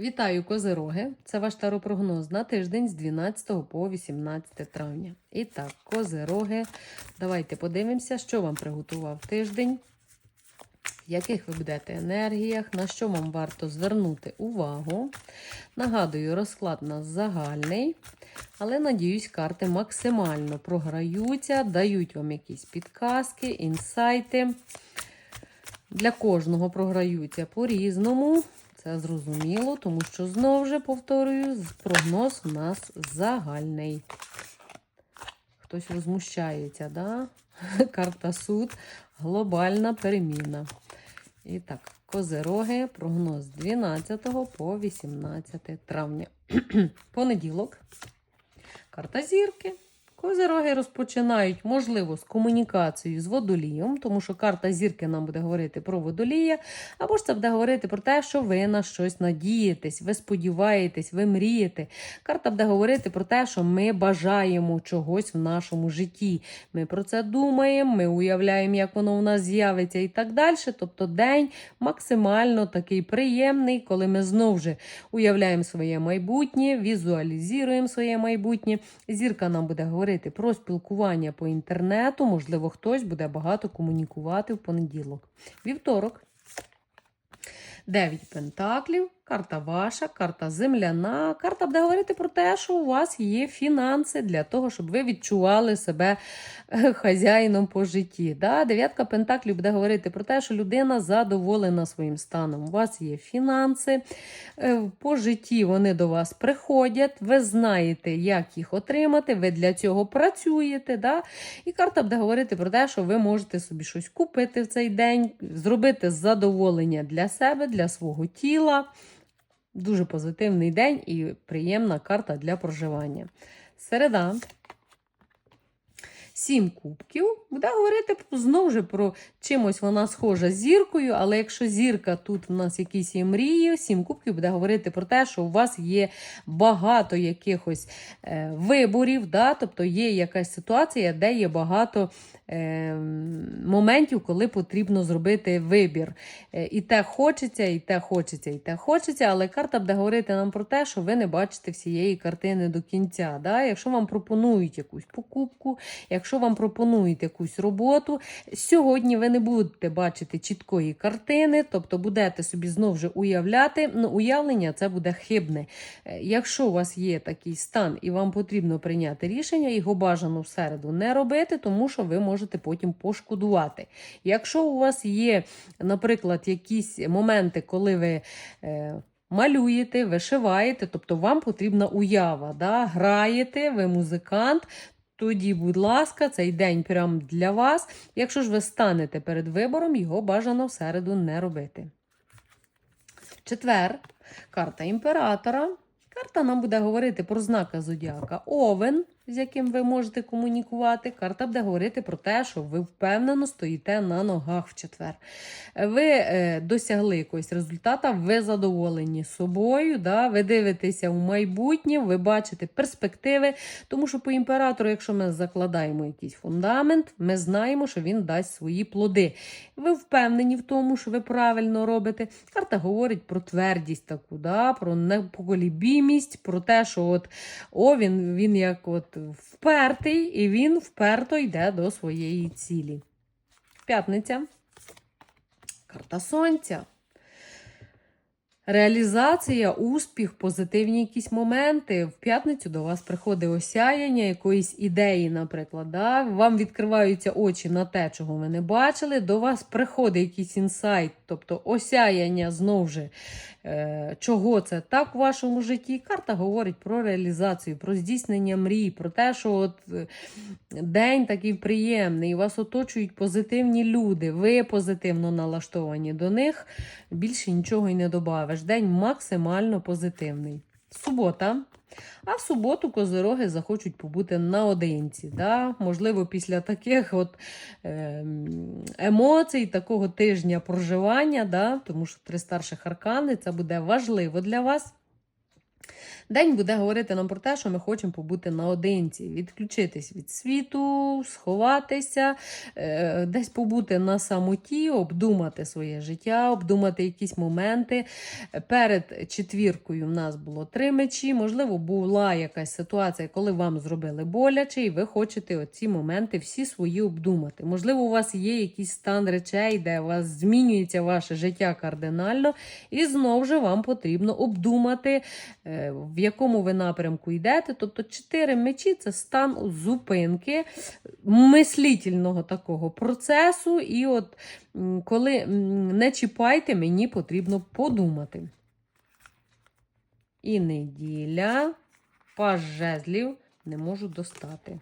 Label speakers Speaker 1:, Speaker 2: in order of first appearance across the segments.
Speaker 1: Вітаю козироги! Це ваш таропрогноз на тиждень з 12 по 18 травня. І так, козироги, давайте подивимося, що вам приготував тиждень, в яких ви будете енергіях, на що вам варто звернути увагу. Нагадую, розклад у нас загальний, але надіюсь, карти максимально програються, дають вам якісь підказки, інсайти. Для кожного програються по-різному. Це зрозуміло, тому що знову ж повторюю, прогноз у нас загальний. Хтось возмущається, да? Карта суд, глобальна переміна. І так, козероги, прогноз 12 по 18 травня. Понеділок. Карта зірки. Козироги розпочинають, можливо, з комунікацією з водолієм, тому що карта зірки нам буде говорити про водолія, або ж це буде говорити про те, що ви на щось надієтесь, ви сподіваєтесь, ви мрієте. Карта буде говорити про те, що ми бажаємо чогось в нашому житті. Ми про це думаємо, ми уявляємо, як воно в нас з'явиться і так далі. Тобто день максимально такий приємний, коли ми знову ж уявляємо своє майбутнє, візуалізуємо своє майбутнє. Зірка нам буде говорити про спілкування по інтернету. Можливо, хтось буде багато комунікувати в понеділок. Вівторок. Дев'ять пентаклів, карта ваша, карта земляна. Карта буде говорити про те, що у вас є фінанси для того, щоб ви відчували себе е, хазяїном по житті. Да? Дев'ятка пентаклів буде говорити про те, що людина задоволена своїм станом. У вас є фінанси, е, по житті вони до вас приходять, ви знаєте, як їх отримати, ви для цього працюєте. Да? І карта буде говорити про те, що ви можете собі щось купити в цей день, зробити задоволення для себе, для свого тіла. Дуже позитивний день і приємна карта для проживання. Середа. Сім кубків. Буде говорити знову ж про чимось вона схожа з зіркою, але якщо зірка тут у нас якісь є мрії, сім кубків буде говорити про те, що у вас є багато якихось е, виборів, да? тобто є якась ситуація, де є багато е, моментів, коли потрібно зробити вибір. Е, і те хочеться, і те хочеться, і те хочеться, але карта буде говорити нам про те, що ви не бачите всієї картини до кінця. Да? Якщо вам пропонують якусь покупку, якщо вам пропонують якусь роботу, сьогодні ви не будете бачити чіткої картини, тобто будете собі знову ж уявляти, ну уявлення це буде хибне. Е, Якщо у вас є такий стан і вам потрібно прийняти рішення, його бажано в середу не робити, тому що ви можете потім пошкодувати. Якщо у вас є, наприклад, якісь моменти, коли ви. Е, Малюєте, вишиваєте, тобто вам потрібна уява, да? граєте, ви музикант, тоді, будь ласка, цей день прям для вас. Якщо ж ви станете перед вибором, його бажано в середу не робити. Четвер, карта імператора. Карта нам буде говорити про знака зодіака Овен, з яким ви можете комунікувати. Карта буде говорити про те, що ви впевнено стоїте на ногах в четвер. Ви е, досягли якогось результату, ви задоволені собою, да? ви дивитеся в майбутнє, ви бачите перспективи. Тому що по імператору, якщо ми закладаємо якийсь фундамент, ми знаємо, що він дасть свої плоди. Ви впевнені в тому, що ви правильно робите. Карта говорить про твердість таку, да? про непоколібімість, про те, що от, о, він, він як от впертий, і він вперто йде до своєї цілі. П'ятниця. Карта сонця. Реалізація, успіх, позитивні якісь моменти. В п'ятницю до вас приходить осяяння якоїсь ідеї, наприклад. Да? Вам відкриваються очі на те, чого ви не бачили. До вас приходить якийсь інсайт, тобто осяяння знову ж, е, чого це так в вашому житті. Карта говорить про реалізацію, про здійснення мрій, про те, що от е, день такий приємний, вас оточують позитивні люди, ви позитивно налаштовані до них. Більше нічого й не додавиш. День максимально позитивний. Субота. А в суботу козироги захочуть побути наодинці. Да? Можливо, після таких от е, емоцій, такого тижня проживання, да? тому що три старших аркани це буде важливо для вас. День буде говорити нам про те, що ми хочемо побути наодинці, відключитись від світу, сховатися, е, десь побути на самоті, обдумати своє життя, обдумати якісь моменти. Перед четвіркою в нас було три мечі. Можливо, була якась ситуація, коли вам зробили боляче, і ви хочете оці моменти всі свої обдумати. Можливо, у вас є якийсь стан речей, де у вас змінюється ваше життя кардинально, і знову ж вам потрібно обдумати, е, в якому ви напрямку йдете. Тобто, чотири мечі це стан зупинки, мислітельного такого процесу. І от коли не чіпайте, мені потрібно подумати. І неділя, паж жезлів не можу достати.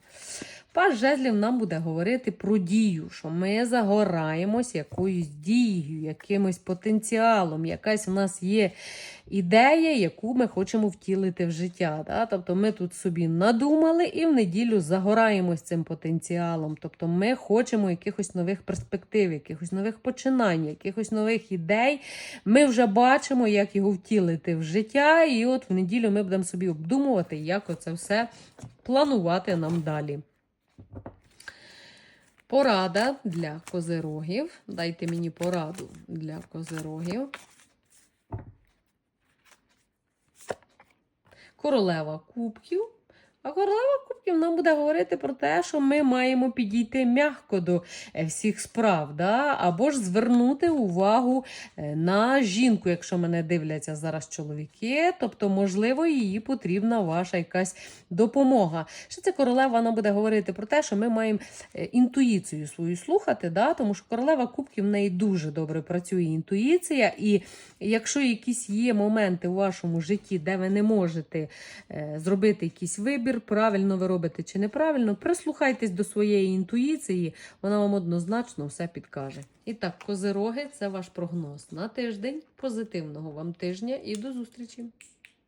Speaker 1: Паж жезлів нам буде говорити про дію, що ми загораємось якоюсь дією, якимось потенціалом. Якась у нас є ідея, яку ми хочемо втілити в життя. Да? Тобто ми тут собі надумали і в неділю загораємось цим потенціалом. Тобто ми хочемо якихось нових перспектив, якихось нових починань, якихось нових ідей. Ми вже бачимо, як його втілити в життя, і от в неділю ми будемо собі обдумувати, як оце все планувати нам далі. Порада для козирогів. Дайте мені пораду для козирогів. Королева кубків. А королева кубків нам буде говорити про те, що ми маємо підійти м'яко до е, всіх справ, да? або ж звернути увагу е, на жінку, якщо мене дивляться зараз чоловіки, тобто, можливо, їй потрібна ваша якась допомога. Що це королева вона буде говорити про те, що ми маємо е, інтуїцію свою слухати, да? тому що королева кубків в неї дуже добре працює інтуїція, і якщо якісь є моменти у вашому житті, де ви не можете зробити якийсь вибір, правильно ви робите чи неправильно, прислухайтесь до своєї інтуїції, вона вам однозначно все підкаже. І так, козироги, це ваш прогноз на тиждень. Позитивного вам тижня і до зустрічі!